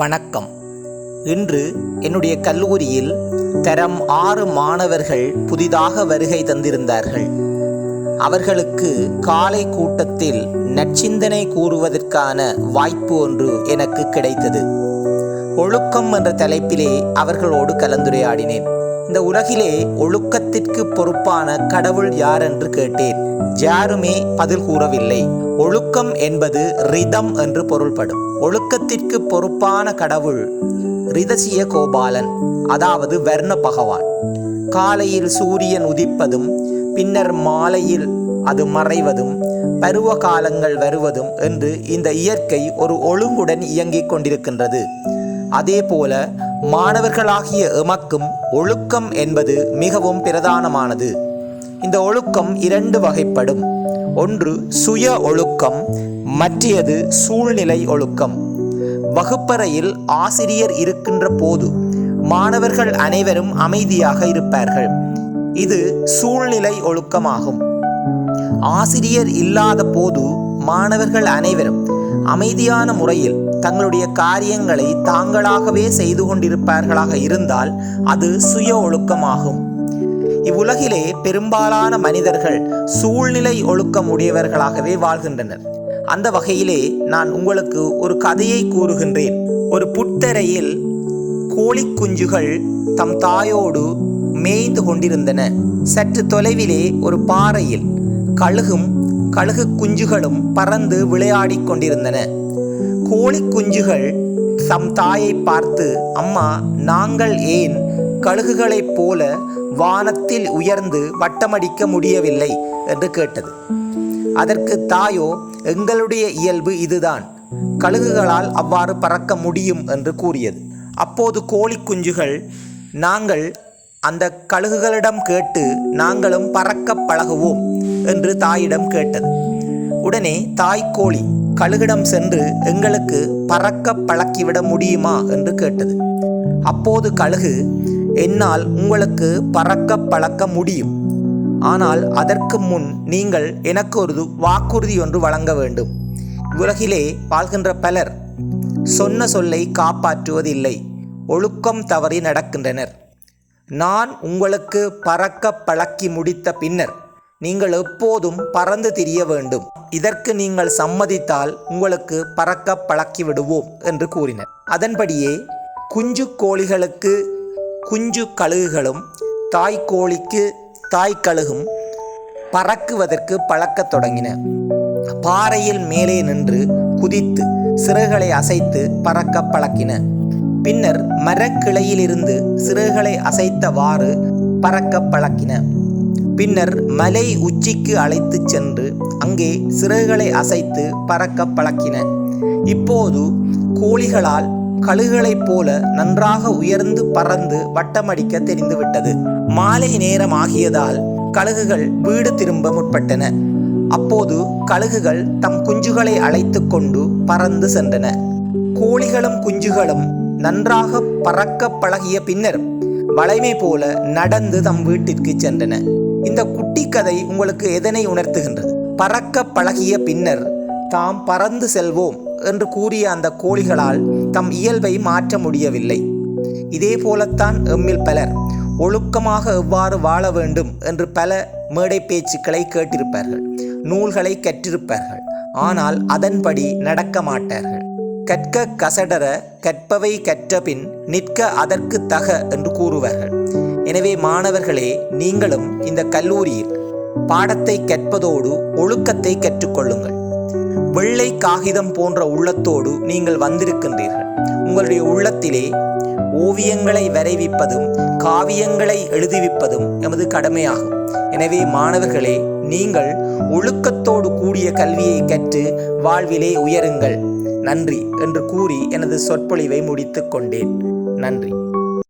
வணக்கம். இன்று என்னுடைய கல்லூரியில் தரம் ஆறு மாணவர்கள் புதிதாக வருகை தந்திருந்தார்கள். அவர்களுக்கு காலை கூட்டத்தில் நற்சிந்தனை கூறுவதற்கான வாய்ப்பு ஒன்று எனக்கு கிடைத்தது. ஒழுக்கம் என்ற தலைப்பிலே அவர்களோடு கலந்துரையாடினேன். இந்த உலகிலே ஒழுக்கத்திற்கு பொறுப்பான கடவுள் யார் என்று கேட்டேன். யாருமே பதில் கூறவில்லை. ஒழுக்கம் என்பது ரிதம் என்று பொருள்படும். ஒழுக்கத்திற்கு பொறுப்பான கடவுள் ரிதசிய கோபாலன் அதாவது வர்ண பகவான். காலையில் சூரியன் உதிப்பதும் பின்னர் மாலையில் அது மறைவதும் பருவ காலங்கள் வருவதும் என்று இந்த இயற்கை ஒரு ஒழுங்குடன் இயங்கிக் கொண்டிருக்கின்றது. அதேபோல மாணவர்களாகிய எமக்கும் ஒழுக்கம் என்பது மிகவும் பிரதானமானது. இந்த ஒழுக்கம் இரண்டு வகைப்படும். ஒன்று சுய ஒழுக்கம் மற்றையது சூழ்நிலை ஒழுக்கம். வகுப்பறையில் ஆசிரியர் இருக்கின்ற போது மாணவர்கள் அனைவரும் அமைதியாக இருப்பார்கள். இது சூழ்நிலை ஒழுக்கமாகும். ஆசிரியர் இல்லாத போது மாணவர்கள் அனைவரும் அமைதியான முறையில் தங்களுடைய காரியங்களை தாங்களாகவே செய்து கொண்டிருப்பார்களாக இருந்தால் அது சுய ஒழுக்கமாகும். இவ்வுலகிலே பெரும்பாலான மனிதர்கள் சூழ்நிலை ஒழுக்கம் உடையவர்களாகவே வாழ்கின்றனர். அந்த வகையிலே நான் உங்களுக்கு ஒரு கதையை கூறுகின்றேன். ஒரு புத்தரையில் கோழி குஞ்சுகள் தம் தாயோடு மேய்ந்து கொண்டிருந்தன. சற்று தொலைவிலே ஒரு பாறையில் கழுகும் கழுகு குஞ்சுகளும் பறந்து விளையாடிக் கொண்டிருந்தன. கோழி குஞ்சுகள் தம் தாயை பார்த்து அம்மா நாங்கள் ஏன் கழுகுகளைப் போல வானத்தில் உயர்ந்து வட்டமடிக்க முடியவில்லை என்று கேட்டது. அதற்கு தாயோ எங்களுடைய இயல்பு இதுதான். கழுகுகளால் அவ்வாறு பறக்க முடியும் என்று கூறியது. அப்போது கோழி குஞ்சுகள் நாங்கள் அந்த கழுகுகளிடம் கேட்டு நாங்களும் பறக்க பழகுவோம் என்று தாயிடம் கேட்டது. உடனே தாய் கோழி கழுகிடம் சென்று எங்களுக்கு பறக்க பழக்கிவிட முடியுமா? என்று கேட்டது. அப்போது கழுகு என்னால் உங்களுக்கு பறக்க பழக்க முடியும். ஆனால் அதற்கு முன் நீங்கள் எனக்கு ஒரு வாக்குறுதி ஒன்று வழங்க வேண்டும். உலகிலே வாழ்கின்ற பலர் சொன்ன சொல்லை காப்பாற்றுவதில்லை. ஒழுக்கம் தவறி நடக்கின்றனர். நான் உங்களுக்கு பறக்க பழக்கி முடித்த பின்னர் நீங்கள் எப்போதும் பறந்து திரிய வேண்டும். இதற்கு நீங்கள் சம்மதித்தால் உங்களுக்கு பறக்க பழக்கி விடுவோம் என்று கூறினர். அதன்படியே குஞ்சு கோழிகளுக்கு குஞ்சு கழுகுகளும் தாய் கோழிக்கு தாய் கழுகும் பறக்குவதற்கு பழக்கத் தொடங்கின. பாறையில் மேலே நின்று குதித்து சிறகுகளை அசைத்து பறக்க பழக்கின. பின்னர் மரக்கிளையிலிருந்து சிறகுகளை அசைத்தவாறு பறக்க பழக்கின. பின்னர் மலை உச்சிக்கு அழைத்துச் சென்று அங்கே சிறகுகளை அசைத்து பறக்க பழக்கின. இப்போது கோழிகளால் கழுகுகளைப் போல நன்றாக உயர்ந்து பறந்து வட்டமடிக்க தெரிந்துவிட்டது. மாலை நேரம் ஆகியதால் கழுகுகள் வீடு திரும்ப முற்பட்டன. அப்போது கழுகுகள் தம் குஞ்சுகளை அழைத்து கொண்டு பறந்து சென்றன. கோழிகளும் குஞ்சுகளும் நன்றாக பறக்க பழகிய பின்னர் வளைமை போல நடந்து தம் வீட்டிற்கு சென்றன. இந்த குட்டி கதை உங்களுக்கு எதனை உணர்த்துகின்றது? பறக்க பழகிய பின்னர் தாம் பறந்து செல்வோம். என்று கூறிய அந்த கோழிகளால் தம் இயல்பை மாற்ற முடியவில்லை. இதே போலத்தான் எம்மில் பலர் ஒழுக்கமாக எவ்வாறு வாழ வேண்டும் என்று பல மேடை பேச்சுக்களை கேட்டிருப்பார்கள் நூல்களை கற்றிருப்பார்கள் ஆனால் அதன்படி நடக்க மாட்டார்கள். கற்க கசடர கற்பவை கற்றபின் நிற்க அதற்கு தக என்று கூறுவார்கள். எனவே மாணவர்களே நீங்களும் இந்த கல்லூரியில் பாடத்தை கற்பதோடு ஒழுக்கத்தை கற்றுக்கொள்ளுங்கள். வெள்ளை காகிதம் போன்ற உள்ளத்தோடு நீங்கள் வந்திருக்கின்றீர்கள். உங்களுடைய உள்ளத்திலே ஓவியங்களை வரைவிப்பதும் காவியங்களை எழுதிவிப்பதும் எமது கடமையாகும். எனவே மாணவர்களே நீங்கள் ஒழுக்கத்தோடு கூடிய கல்வியை கற்று வாழ்விலே உயருங்கள். நன்றி என்று கூறி எனது சொற்பொழிவை முடித்துக் கொண்டேன். நன்றி.